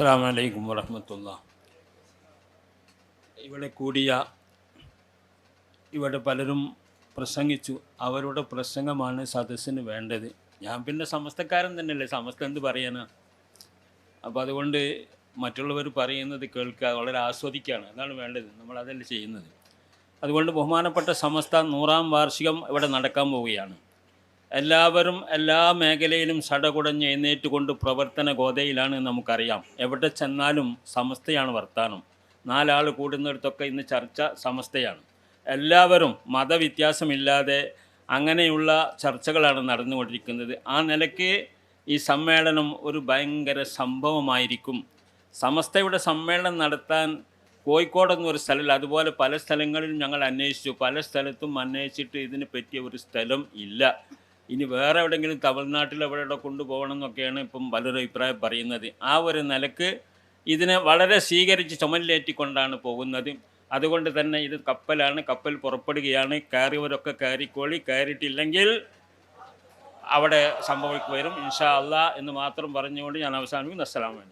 അസ്സാം വലൈക്കും വറഹമത്തുള്ള. ഇവിടെ കൂടിയ ഇവിടെ പലരും പ്രസംഗിച്ചു. അവരുടെ പ്രസംഗമാണ് സദസ്സിന് വേണ്ടത്. ഞാൻ പിന്നെ സമസ്തക്കാരൻ തന്നെയല്ലേ? സമസ്ത എന്ത് പറയാനാ അപ്പോൾ അതുകൊണ്ട് മറ്റുള്ളവർ പറയുന്നത് കേൾക്കുക വളരെ ആസ്വദിക്കുകയാണ്. അതാണ് വേണ്ടത്. നമ്മൾ അതല്ലേ ചെയ്യുന്നത്. അതുകൊണ്ട് ബഹുമാനപ്പെട്ട സമസ്ത നൂറാം വാർഷികം ഇവിടെ നടക്കാൻ പോവുകയാണ്. എല്ലാവരും എല്ലാ മേഖലയിലും സടകുടഞ്ഞ് എഴുന്നേറ്റുകൊണ്ട് പ്രവർത്തന ഗോതയിലാണ് നമുക്കറിയാം. എവിടെ ചെന്നാലും സമസ്തയാണ് വർത്താനം. നാലാൾ കൂടുന്നിടത്തൊക്കെ ഇന്ന് ചർച്ച സമസ്തയാണ്. എല്ലാവരും മതവ്യത്യാസമില്ലാതെ അങ്ങനെയുള്ള ചർച്ചകളാണ് നടന്നുകൊണ്ടിരിക്കുന്നത്. ആ നിലയ്ക്ക് ഈ സമ്മേളനം ഒരു ഭയങ്കര സംഭവമായിരിക്കും. സമസ്തയുടെ സമ്മേളനം നടത്താൻ കോഴിക്കോടെന്നൊരു സ്ഥലമില്ല. അതുപോലെ പല സ്ഥലങ്ങളിലും ഞങ്ങൾ അന്വേഷിച്ചു. പല സ്ഥലത്തും അന്വേഷിച്ചിട്ട് ഇതിന് പറ്റിയ ഒരു സ്ഥലം ഇല്ല. ഇനി വേറെ എവിടെയെങ്കിലും തമിഴ്നാട്ടിൽ എവിടെ കൊണ്ടുപോകണം എന്നൊക്കെയാണ് ഇപ്പം പലരും അഭിപ്രായം പറയുന്നത്. ആ ഒരു നിലയ്ക്ക് ഇതിനെ വളരെ സ്വീകരിച്ച് ചുമലിലേറ്റിക്കൊണ്ടാണ് പോകുന്നത്. അതുകൊണ്ട് തന്നെ ഇത് കപ്പലാണ്. കപ്പൽ പുറപ്പെടുകയാണ്. കയറിയവരൊക്കെ കയറിക്കോളി. കയറിയിട്ടില്ലെങ്കിൽ അവിടെ സംഭവിക്കുവരും. ഇൻഷാ അല്ല എന്ന് മാത്രം പറഞ്ഞുകൊണ്ട് ഞാൻ അവസാനിപ്പിക്കുന്നു. അസ്സലാം വേണ്ടി